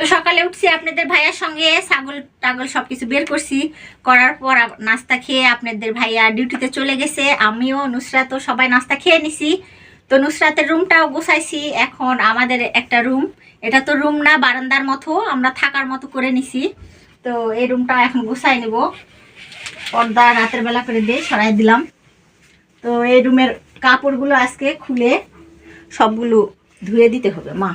তো সকালে উঠছি, আপনাদের ভাইয়ার সঙ্গে ছাগল টাগল সব কিছু বের করছি। করার পর নাস্তা খেয়ে আপনাদের ভাইয়া ডিউটিতে চলে গেছে, আমিও নুসরাতও সবাই নাস্তা খেয়ে নিছি। তো নুসরাতের রুমটাও গোছাইছি, এখন আমাদের একটা রুম। এটা তো রুম না, বারান্দার মতো, আমরা থাকার মতো করে নিছি। তো এই রুমটা এখন গুছাই নেব। পর্দা রাতের বেলা করে দিয়ে সরাই দিলাম। তো এই রুমের কাপড়গুলো আজকে খুলে সবগুলো ধুয়ে দিতে হবে, মা।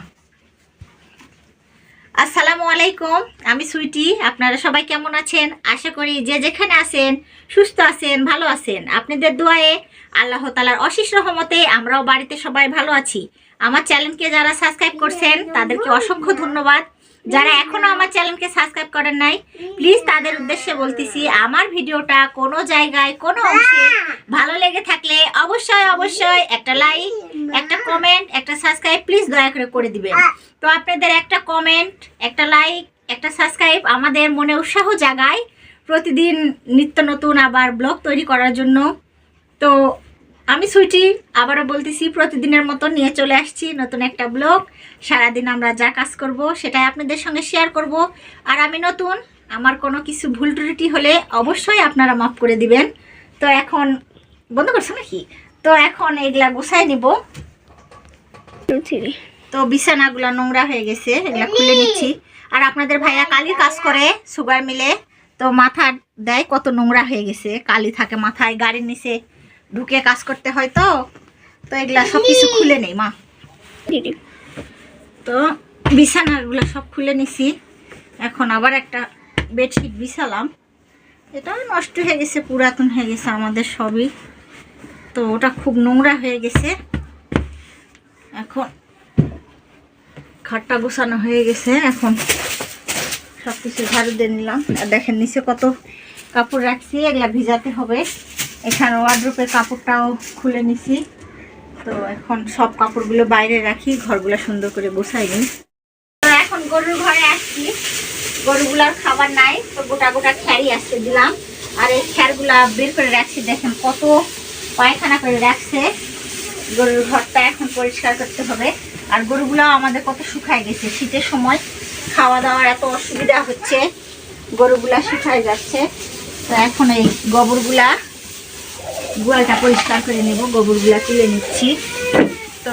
আসসালামু আলাইকুম, আমি সুইটি। আপনারা সবাই কেমন আছেন? আশা করি যে যেখানে আছেন, সুস্থ আছেন, ভালো আছেন। আপনাদের দোয়ায়ে আল্লাহ তালার অশেষ রহমতে আমরাও বাড়িতে সবাই ভালো আছি। আমার চ্যানেলকে যারা সাবস্ক্রাইব করছেন, তাদেরকে অসংখ্য ধন্যবাদ। যারা এখনও আমার চ্যানেলকে সাবস্ক্রাইব করেন নাই প্লিজ তাদের উদ্দেশ্যে বলতেছি, আমার ভিডিওটা কোনো জায়গায়, কোনো অংশে ভালো লেগে থাকলে অবশ্যই অবশ্যই একটা লাইক একটা কমেন্ট একটা সাবস্ক্রাইব প্লিজ দয়া করে করে দিবেন। তো আপনাদের একটা কমেন্ট একটা লাইক একটা সাবস্ক্রাইব আমাদের মনে উৎসাহ জাগায় প্রতিদিন নিত্য নতুন আবার ব্লগ তৈরি করার জন্য। তো আমি সুইটি আবারও বলতেছি প্রতিদিনের মতো নিয়ে চলে আসছি নতুন একটা ব্লগ। সারাদিন আমরা যা কাজ করব সেটাই আপনাদের সঙ্গে শেয়ার করব। আর আমি নতুন আমার কোনো কিছু ভুল ত্রুটি হলে অবশ্যই আপনারা মাফ করে দিবেন। তো এখন বন্ধ করছ নাকি? তো এখন এগুলা গুছাই নিব। তো বিছানাগুলো নোংরা হয়ে গেছে এগুলা খুলে নিচ্ছি। আর আপনাদের ভাইয়া কালি কাজ করে সুগার মিলে। তো মাথা দেয় কত নোংরা হয়ে গেছে কালি থাকে মাথায় গাড়ির নিচে। ঢুকে কাজ করতে হয় তো তো এগুলা সব কিছু খুলে নেই, মা। তো বিছানাগুলো সব খুলে নিছি। এখন আবার একটা বেডশিট বিছালাম। এটাও নষ্ট হয়ে গেছে, পুরাতন হয়ে গেছে আমাদের সবই। তো ওটা খুব নোংরা হয়ে গেছে। এখন খাটটা গোছানো হয়ে গেছে। এখন সব কিছু ঝাড়ু দিয়ে নিলাম। আর দেখেন নিচে কত কাপড় রাখছি, এগুলা ভিজাতে হবে। এখানে ওয়ার্ড্রোপের কাপড়টাও খুলে নিছি। তো এখন সব কাপড়গুলো বাইরে রাখি, ঘরগুলো সুন্দর করে গোছাই নিই। তো এখন গরুর ঘরে আসছি। গরুগুলার খাবার নাই, তো গোটা গোটা খ্যারি আসতে দিলাম। আর এই খ্যারগুলা বের করে রাখছি, দেখেন কত পায়খানা করে রাখছে। গরুর ঘরটা এখন পরিষ্কার করতে হবে। আর গরুগুলো আমাদের কত শুকায় গেছে। শীতের সময় খাওয়া দাওয়ার এত অসুবিধা হচ্ছে, গরুগুলা শুকায় যাচ্ছে। তো এখন এই গোবরগুলা গোয়ালটা পরিষ্কার করে নেব, গোবরগুলা তুলে নিচ্ছি। তো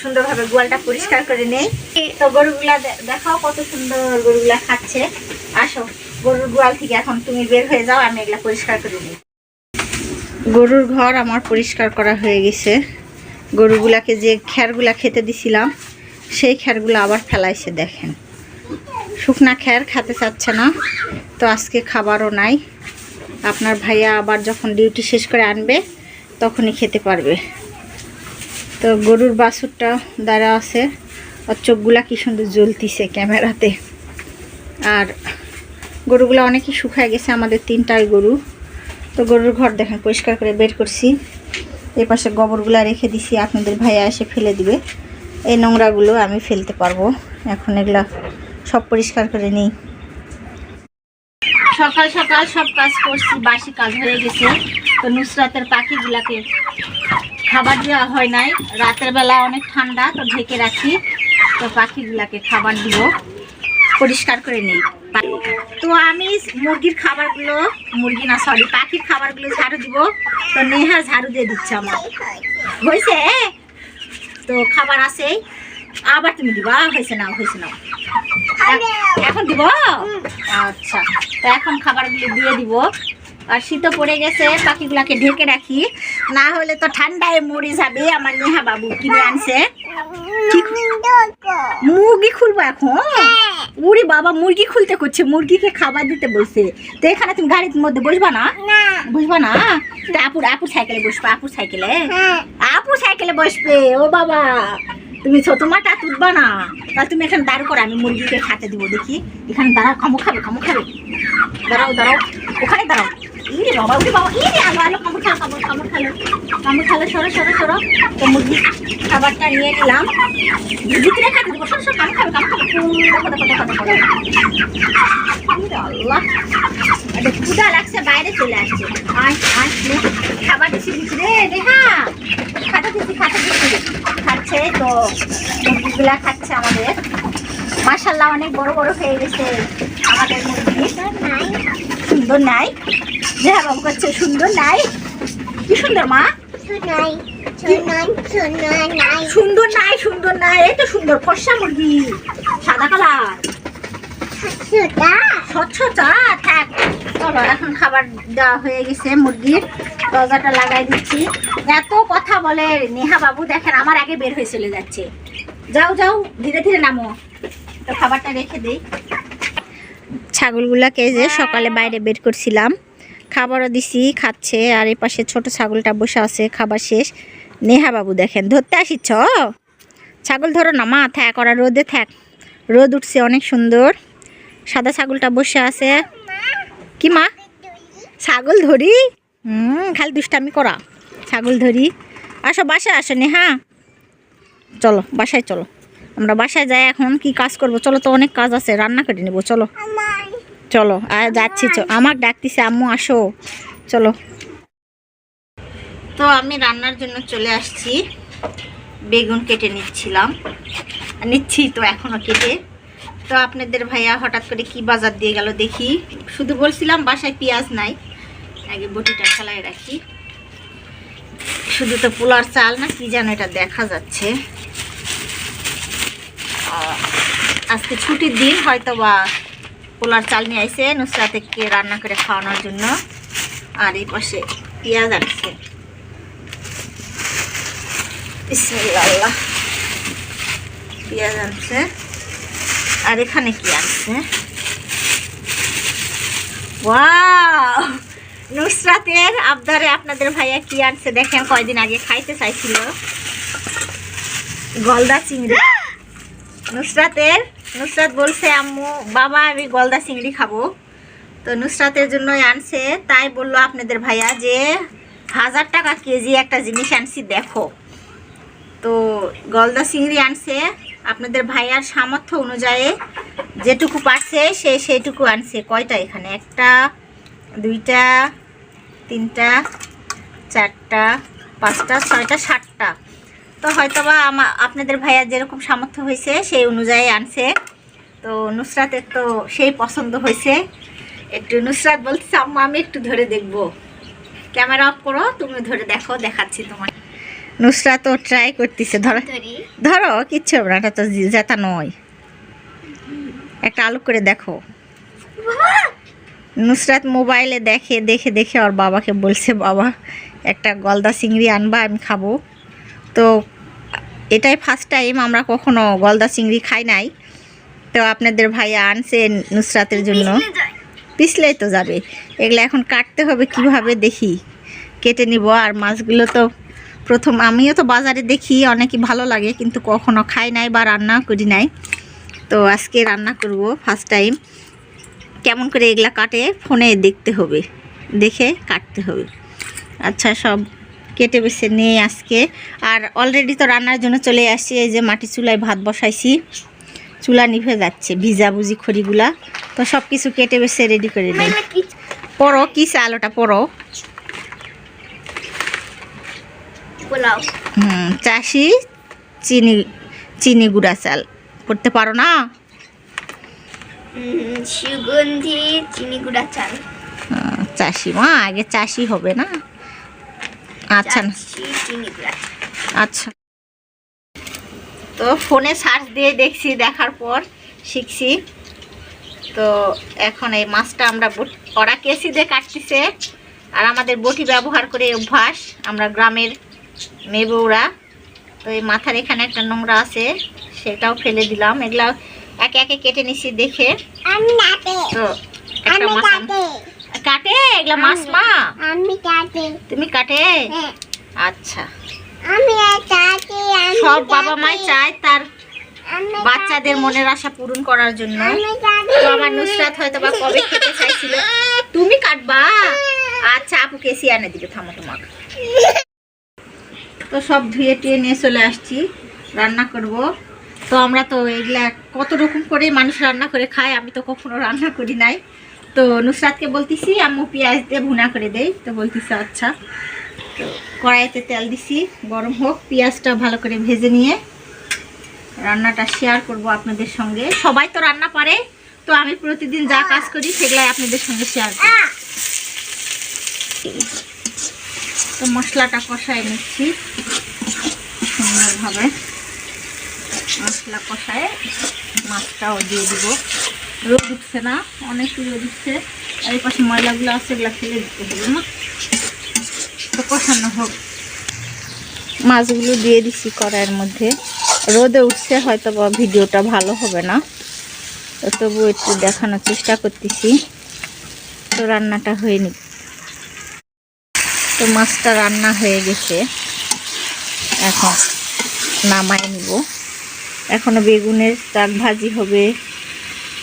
সুন্দরভাবে গোয়ালটা পরিষ্কার করে নেই। তো গরুগুলা দেখাও কত সুন্দর গরুগুলা খাচ্ছে। আসো, গরুর গোয়াল থেকে এখন তুমি বের হয়ে যাও, আমি এগুলা পরিষ্কার করে নিই। গরুর ঘর আমার পরিষ্কার করা হয়ে গেছে। গরুগুলাকে যে খ্যারগুলা খেতে দিছিলাম, সেই খ্যারগুলো আবার ফেলাইছে, দেখেন। শুকনা খ্যার খেতে চাচ্ছে না, তো আজকে খাবারও নাই। আপনার ভাইয়া আবার যখন ডিউটি শেষ করে আনবে, তখনই খেতে পারবে। তো গরুর বাছুরটা দাঁড়া আছে। আর চোখগুলা কি সুন্দর জ্বলতিছে ক্যামেরাতে। আর গরুগুলো অনেকই শুকায় গেছে, আমাদের তিনটাই গরু। তো গরুর ঘর দেখেন, পরিষ্কার করে বের করছি। এই পাশে গোবরগুলো রেখে দিছি, আপনাদের ভাইয়া এসে ফেলে দিবে। এই নোংরাগুলো আমি ফেলতে পারব। এখন এগুলা সব পরিষ্কার করে নিই। সকাল সকাল সব কাজ করছি, বাসি কাজ হয়ে গেছে। তো নুসরাতের পাখিগুলাকে খাবার দেওয়া হয় নাই। রাতের বেলা অনেক ঠান্ডা, তো ঢেকে রাখি। তো পাখিগুলাকে খাবার দিব, পরিষ্কার করে নিই। তো আমি মুরগির খাবারগুলো, মুরগি না সরি পাখির খাবারগুলো ঝাড়ু দিব। তো নেহা ঝাড়ু দিয়ে দিচ্ছে আমার। হয়েছে? তো খাবার আছে। আবার তুমি দিবা? হয়েছে না হয়েছে না। এখন দিব? আচ্ছা তো এখন খাবারগুলো দিয়ে দিব। আর শীতও পড়ে গেছে পাখিগুলাকে ঢেকে রাখি। না হলে তো ঠান্ডায় মরে যাবে আমার নেহা বাবু কিনে আনছে। মুরগি খুলবো এখন? উড়ি বাবা মুরগি খুলতে করছে মুরগিকে খাবার দিতে বলছে। তো এখানে তুমি গাড়ির মধ্যে বসবা না? বসবা না? আপুর আপুর সাইকেলে বসবে আপুর সাইকেলে? আপুর সাইকেলে বসবে ও বাবা। তুমি ছোট মাটা তুলবা না। তাহলে তুমি এখানে দাঁড় করো, আমি মুরগিকে খাতে দিব, দেখি। এখানে দাঁড়াও কামু খাবে কামু খাবে। দাঁড়াও দাঁড়াও, ওখানে দাঁড়াও। বাবা কামড় খালো। মুরগি খাবারটা নিয়ে নিলাম। লাগছে, বাইরে চলে আসছে। খাবার দিছি ভিতরে দেখা খাতে দিছি খাতে দিছি। খাচ্ছে তো মুরগিগুলা খাচ্ছে আমাদের। মাশাল্লাহ অনেক বড় বড় হয়ে গেছে আমাদের মুরগি। সুন্দর নাই? যে বাবু করছে সুন্দর নাই? কি সুন্দর মা? সুন্দর নাই সুন্দর নাই এই তো সুন্দর ফর্সা মুরগি সাদা কালার। স্বচ্ছতা থাক। চলো এখন খাবার দেওয়া হয়ে গেছে মুরগির। দরজাটা লাগাই দিচ্ছি। এত কথা বলে নেহা বাবু দেখেন আমার আগে বের হয়ে চলে যাচ্ছে। যাও যাও ধীরে ধীরে নামো। তো খাবারটা রেখে দিই। ছাগলগুলাকে যে সকালে বাইরে বের করছিলাম। খাবারও দিছি খাচ্ছে আর এই পাশে ছোট ছাগলটা বসে আছে খাবার শেষ। নেহা বাবু দেখেন ধরতে আসিচ্ছ? ছাগল ধরো না মা থাক ওরা রোদে থাক রোদ উঠছে অনেক সুন্দর। সাদা ছাগলটা বসে আছে। কি মা? ছাগল ধরি? হুম, খালি দুষ্টামি করা। ছাগল ধরি। আসো, বাসায় আসো, নেহা। চলো, বাসায় চলো। আমরা বাসায় যাই এখন, কি কাজ করব? চলো তো অনেক কাজ আছে, রান্না করে নেব, চলো। চলো আর যাচ্ছি আমার ডাকতেছে, আম্মু, আসো। চলো। তো আমি রান্নার জন্য চলে আসছি। বেগুন কেটে নিচ্ছিলাম। নিচ্ছি তো এখনও কেটে। তো আপনাদের ভাইয়া হঠাৎ করে কি বাজার দিয়ে গেল দেখি। শুধু বলছিলাম বাসায় পেঁয়াজ নাই। আগে বটিটা ফেলায় রাখি। শুধু তো পোলার চাল না, কি যেন এটা দেখা যাচ্ছে। আজকে ছুটির দিন হয়তো বা পোলার চাল নিয়ে আইসে নুসরাতকে রান্না করে খাওয়ানোর জন্য। আর এই পাশে পেঁয়াজ বিসমিল্লাহ। পেঁয়াজ আনছে। আর এখানে কি আনছে? ওয়াও! নুসরাতের আবদারে আপনাদের ভাইয়া কি আনছে দেখেন, কয়দিন আগে খাইতে চাইছিল। গলদা চিংড়ি। নুসরাতের, নুসরাত বলছে, আম্মু, বাবা, আমি গলদা চিংড়ি খাব। তো নুসরাতের জন্যই আনছে। তাই বলল আপনাদের ভাইয়া যে, হাজার টাকা কেজি একটা জিনিস আনছি, দেখো। তো গলদা চিংড়ি আনছে। আপনাদের ভাইয়ার সামর্থ্য অনুযায়ী যেটুকু পারছে, সে সেইটুকু আনছে। কয়টা এখানে? একটা, দুইটা তিনটা চারটা পাঁচটা ছয়টা সাতটা। তো হয়তোবা আমা আপনাদের ভাইয়ার যেরকম সামর্থ্য হয়েছে সেই অনুযায়ী আনছে। তো নুসরাতের তো সেই পছন্দ হয়েছে। একটু নুসরাত বলছে আম্মা আমি একটু ধরে দেখব। ক্যামেরা অফ করো তুমি ধরে দেখো দেখাচ্ছি তোমার নুসরাত তো ট্রাই করতেছে ধরো। ধরো। কিচ্ছু হবে না তো জেতা নয়। একটা আলু করে দেখো। নুসরাত মোবাইলে দেখে দেখে দেখে ওর বাবাকে বলছে বাবা একটা গলদা চিংড়ি আনবা আমি খাব। তো এটাই ফার্স্ট টাইম আমরা কখনো গলদা চিংড়ি খাই নাই। তো আপনাদের ভাইয়া আনছে নুসরাতের জন্য। পিছলেই তো যাবে। এগুলো এখন কাটতে হবে কীভাবে দেখি? কেটে নিব। আর মাছগুলো তো প্রথম আমিও তো বাজারে দেখি অনেকই ভালো লাগে কিন্তু কখনো খাই নাই বা রান্না করি নাই। তো আজকে রান্না করব ফার্স্ট টাইম কেমন করে এগুলা কাটে ফোনে দেখতে হবে দেখে কাটতে হবে। আচ্ছা সব কেটে বেছে নিয়ে আজকে। আর অলরেডি তো রান্নার জন্য চলে আসছি এই যে মাটি চুলায় ভাত বসাইছি। চুলা নিভে যাচ্ছে ভিজা বুঝি খড়িগুলা। তো সব কিছু কেটে বেছে রেডি করে নিই। পড়ো কি চালোটা পড়ো পোলাও। হুম চাষি চিনি চিনি গুঁড়া চাল। করতে পারো না? সুগন্ধি চিনি গুঁড়া চাল। হুম, চাষি মা আগে চাষি হবে না? আচ্ছা না। আচ্ছা। তো ফোনে সার্চ দিয়ে দেখছি দেখার পর শিখছি। তো এখন এই মাছটা আমরা ওরা কেসি দিয়ে কাটতেছে। আর আমাদের বটি ব্যবহার করে অভ্যাস আমরা গ্রামের মেয়ে বউরা। তো এই মাথার এখানে একটা নোংরা আছে সেটাও ফেলে দিলাম। এগুলা একে একে কেটে নিছি দেখে। আমি কাটে। তো একটা আমি মাছ কাটে। কাটে? এগুলা মাছ মা? আমি কাটে। তুমি কাটে? হ্যাঁ, আচ্ছা। আমি কাটে আমি সব বাবা মাই চায় তার বাচ্চাদের মনের আশা পূরণ করার জন্য। তো আমার নুসরাত হয়তো বা কবে খেতে চাইছিল। তুমি কাটবা? আচ্ছা আপু কেসি এনে দিবে থামো তোমাকে। তো সব ধুয়ে টুয়ে নিয়ে চলে আসছি। রান্না করব। তো আমরা তো এগুলা কত রকম করে মানুষ রান্না করে খায়, আমি তো কখনো রান্না করি নাই। তো নুসরাতকে বলতেছি, আম্মু পেঁয়াজ দিয়ে ভুনা করে দেই। তো বলতেছি আচ্ছা। তো কড়াইতে তেল দিছি, গরম হোক, পেঁয়াজটা ভালো করে ভেজে নিয়ে রান্নাটা শেয়ার করব আপনাদের সঙ্গে। সবাই তো রান্না পারে, তো আমি প্রতিদিন যা কাজ করি সেগুলাই আপনাদের সঙ্গে শেয়ার করি। তো মশলাটা কষায় নিচ্ছি, সুন্দরভাবে। মশলা কষায় মাছটাও দিয়ে দিব। রোদ উঠছে না, অনেক রোদ উঠছে আর এই পাশে ময়লাগুলো আছে, এগুলো ফেলে দিতে হবে না। তো কষানো হোক। মাছগুলো দিয়ে দিছি কড়াইয়ের মধ্যে। রোদে উঠছে হয়তো বা ভিডিওটা ভালো হবে না। তো তবু একটু দেখানোর চেষ্টা করতেছি। তো রান্নাটা হয়ে নি তো মাছটা রান্না হয়ে গেছে। এখন নামাই নিব। এখনও বেগুনের শাক ভাজি হবে।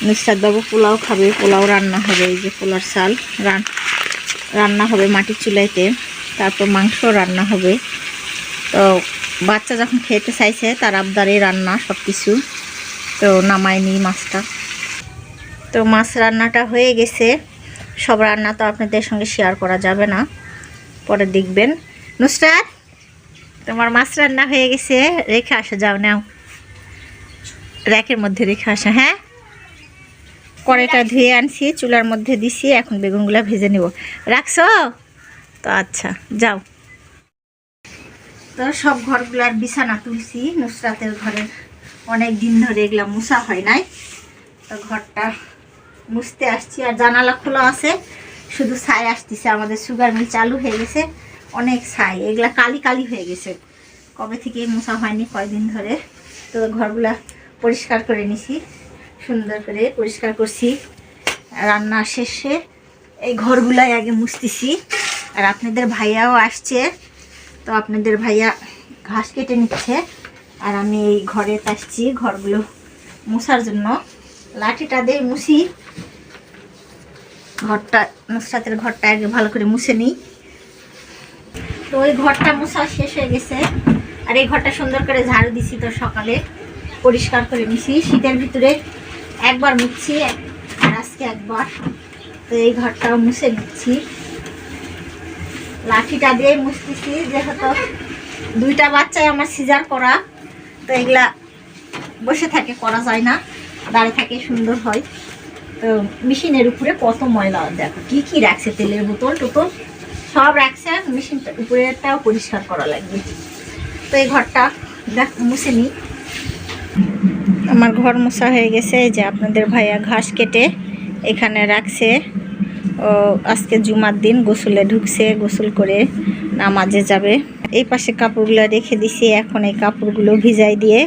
নুসরাত বাবু পোলাও খাবে, পোলাও রান্না হবে, এই যে পোলার রান রান্না হবে মাটির চুলাইতে, তারপর মাংস রান্না হবে। তো বাচ্চা যখন খেতে চাইছে, তার আবদারে রান্না সব কিছু তো নামায়নি মাছটা। তো মাছ রান্নাটা হয়ে গেছে। সব রান্না তো আপনাদের সঙ্গে শেয়ার করা যাবে না। পরে দেখবেন। নুসরাত, তোমার মাছ রান্না হয়ে গেছে। রেখে আসো যাও নাও। র্যাকের মধ্যে রেখে আসা হ্যাঁ? কড়াইটা ধুয়ে আনছি চুলার মধ্যে দিছি এখন বেগুনগুলো ভেজে নিব। রাখছো? তো আচ্ছা যাও। তো সব ঘরগুলার বিছানা তুলছি নুসরাতের ঘরের অনেক দিন ধরে এগুলা মুছা হয় নাই। তো ঘরটা মুছতে আসছি আর জানালা খোলা আছে শুধু ছাই আসতেছে আমাদের সুগার মিল চালু হয়ে গেছে অনেক ছাই এগুলা কালি কালি হয়ে গেছে। কবে থেকে মোছা হয়নি কয়দিন ধরে তো ঘরগুলা পরিষ্কার করে নিছি, সুন্দর করে পরিষ্কার করছি। রান্না শেষে এই ঘরগুলাই আগে মুছতেছি। আর আপনাদের ভাইয়াও আসছে, তো আপনাদের ভাইয়া ঘাস কেটে নিচ্ছে। আর আমি এই ঘরে আসছি ঘরগুলো মুছার জন্য। লাঠিটা দিয়ে মুছি। ঘরটা নুসরাতের ঘরটা আগে ভালো করে মুছে নিই। তো ওই ঘরটা মুছা শেষ হয়ে গেছে। আর এই ঘরটা সুন্দর করে ঝাড়ু দিছি তো সকালে। পরিষ্কার করে নিছি। শীতের ভিতরে একবার মুছছি, আর আজকে একবার। তো এই ঘরটাও মুছে নিচ্ছি। লাঠিটা দিয়ে মুছতেছি, যেহেতু দুইটা বাচ্চাই আমার সিজার করা, তো এগুলা বসে থাকে, করা যায় না। দাঁড়িয়ে থাকে, সুন্দর হয়। তো মেশিনের উপরে কত ময়লা, দেখো, কি কি রাখছে তেলের বোতল, টোতল, সব রাখছে মেশিনটার উপরেটাও পরিষ্কার করা লাগবে। তো এই ঘরটা দেখ, মুছে নিই আমার ঘর মোছা হয়ে গেছে যে আপনাদের ভাইয়া ঘাস কেটে এখানে রাখছে। ও, আজকে জুমার দিন গোসলে ঢুকছে, গোসল করে নামাজে যাবে। এই পাশে কাপড়গুলো রেখে দিছি, এখন এই কাপড়গুলো ভিজাই দিয়ে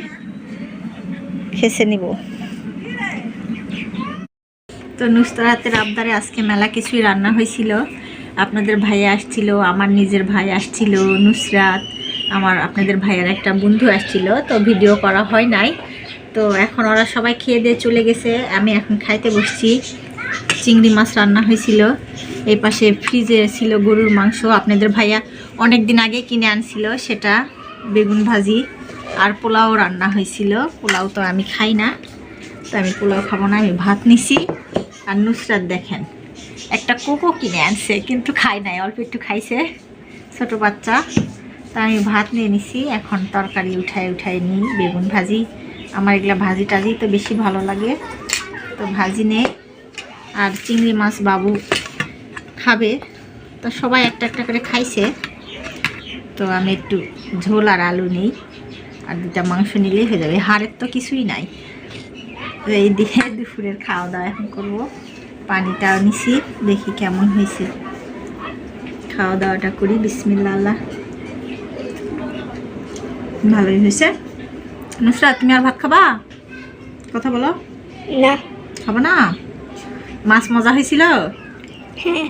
খেসে নিব। তো নুসরাতের আবদারে আজকে মেলা কিছুই রান্না হয়েছিল। আপনাদের ভাইয়া আসছিল, আমার নিজের ভাই আসছিল, নুসরাত, আমার আপনাদের ভাইয়ের একটা বন্ধু আসছিল। তো ভিডিও করা হয় নাই। তো এখন ওরা সবাই খেয়ে দিয়ে চলে গেছে। আমি এখন খাইতে বসছি। চিংড়ি মাছ রান্না হয়েছিল। এই পাশে ফ্রিজে ছিল গরুর মাংস। আপনাদের ভাইয়া অনেক দিন আগে কিনে আনছিল সেটা, বেগুন ভাজি আর পোলাও রান্না হয়েছিল। পোলাও তো আমি খাই না, তো আমি পোলাও খাব না, আমি ভাত নিছি। আর নুসরাত দেখেন, একটা কোকো কিনে আনছে, কিন্তু খাই নাই, অল্প একটু খাইছে, ছোট বাচ্চা। তা আমি ভাত নিয়ে নিছি, এখন তরকারি উঠাই উঠাই নিই, বেগুন ভাজি। আমার এগুলা ভাজি টাজি তো বেশি ভালো লাগে। তো ভাজি নে, আর চিংড়ি মাছ বাবু খাবে। তো সবাই একটা একটা করে খাইছে। তো আমি একটু ঝোল আর আলু নিই, আর দুটা মাংস নিলেই হয়ে যাবে। হাড়ের তো কিছুই নাই। তো এই দিয়ে দুপুরের খাওয়া দাওয়া এখন করব। পানিটাও নিছি, দেখি কেমন হয়েছে। খাওয়া দাওয়াটা করি বিসমিল্লা আল্লাহ। ভালোই হয়েছে? নুসরাত তুমি আর ভাত খাবা? কথা বলো। না। খাব না? মাছ মজা হয়েছিল? হ্যাঁ।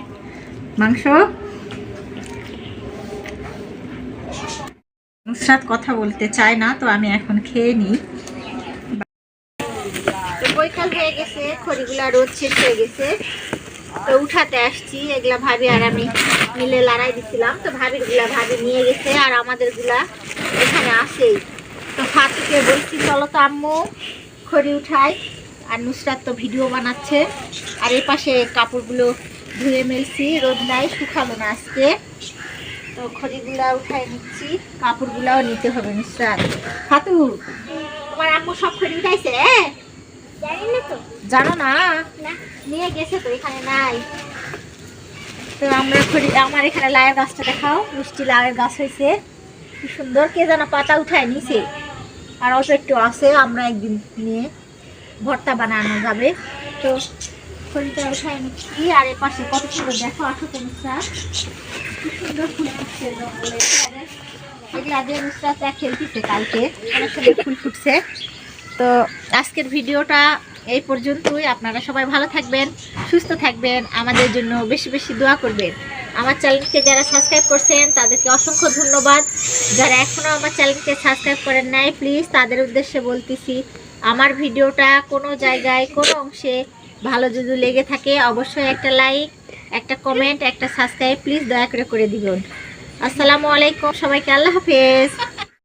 মাংস? নুসরাত কথা বলতে চায় না তো আমি এখন খেয়ে নিই। তো বৈকাল হয়ে গেছে খড়িগুলা রোদ শেষ হয়ে গেছে। তো উঠাতে আসছি এগুলা ভাবি আর আমি মিলে লড়াই দিছিলাম। তো ভাবিরগুলা ভাবি নিয়ে গেছে আর আমাদেরগুলা এখানে আসেই। তো ফাতুকে বলছি চলো তো আম্মু খড়ি উঠাই। আর নুসরাত তো ভিডিও বানাচ্ছে। আর এই পাশে কাপড়গুলো ধুয়ে মেলছি রোদ নাই শুকালো না আজকে। তো খড়িগুলা উঠাই নিচ্ছি কাপড়গুলাও নিতে হবে নুসরাত। ফাতু তোমার আম্মু সব খড়ি উঠাইছে? জানি না নিয়ে গেছে তো এখানে নাই। তো আমরা খড়ি আমার এখানে লায়ের গাছটা দেখাও। মিষ্টি লায়ের গাছ হয়েছে কি সুন্দর কে যেন পাতা উঠায় নিছে। আর অল্প একটু আছে, আমরা একদিন নিয়ে ভর্তা বানানো যাবে। তো উঠায় নিচ্ছি, আর এর পাশে কত সুন্দর দেখো, আঠো কমসা কি সুন্দর ফুল ফুটছে জঙ্গলে। এগুলা কালকে সুন্দর ফুল ফুটছে। তো আজকের ভিডিওটা এই পর্যন্তই। আপনারা সবাই ভালো থাকবেন, সুস্থ থাকবেন। আমাদের জন্য বেশি বেশি দোয়া করবেন। আমার চ্যানেলকে যারা সাবস্ক্রাইব করছেন, তাদেরকে অসংখ্য ধন্যবাদ। যারা এখনও আমার চ্যানেলকে সাবস্ক্রাইব করেন নাই প্লিজ তাদের উদ্দেশ্যে বলতেছি, আমার ভিডিওটা কোনো জায়গায়, কোনো অংশে ভালো যদি লেগে থাকে, অবশ্যই একটা লাইক একটা কমেন্ট একটা সাবস্ক্রাইব প্লিজ দয়া করে করে দিবেন। আসসালামু আলাইকুম, সবাইকে আল্লাহ হাফেজ।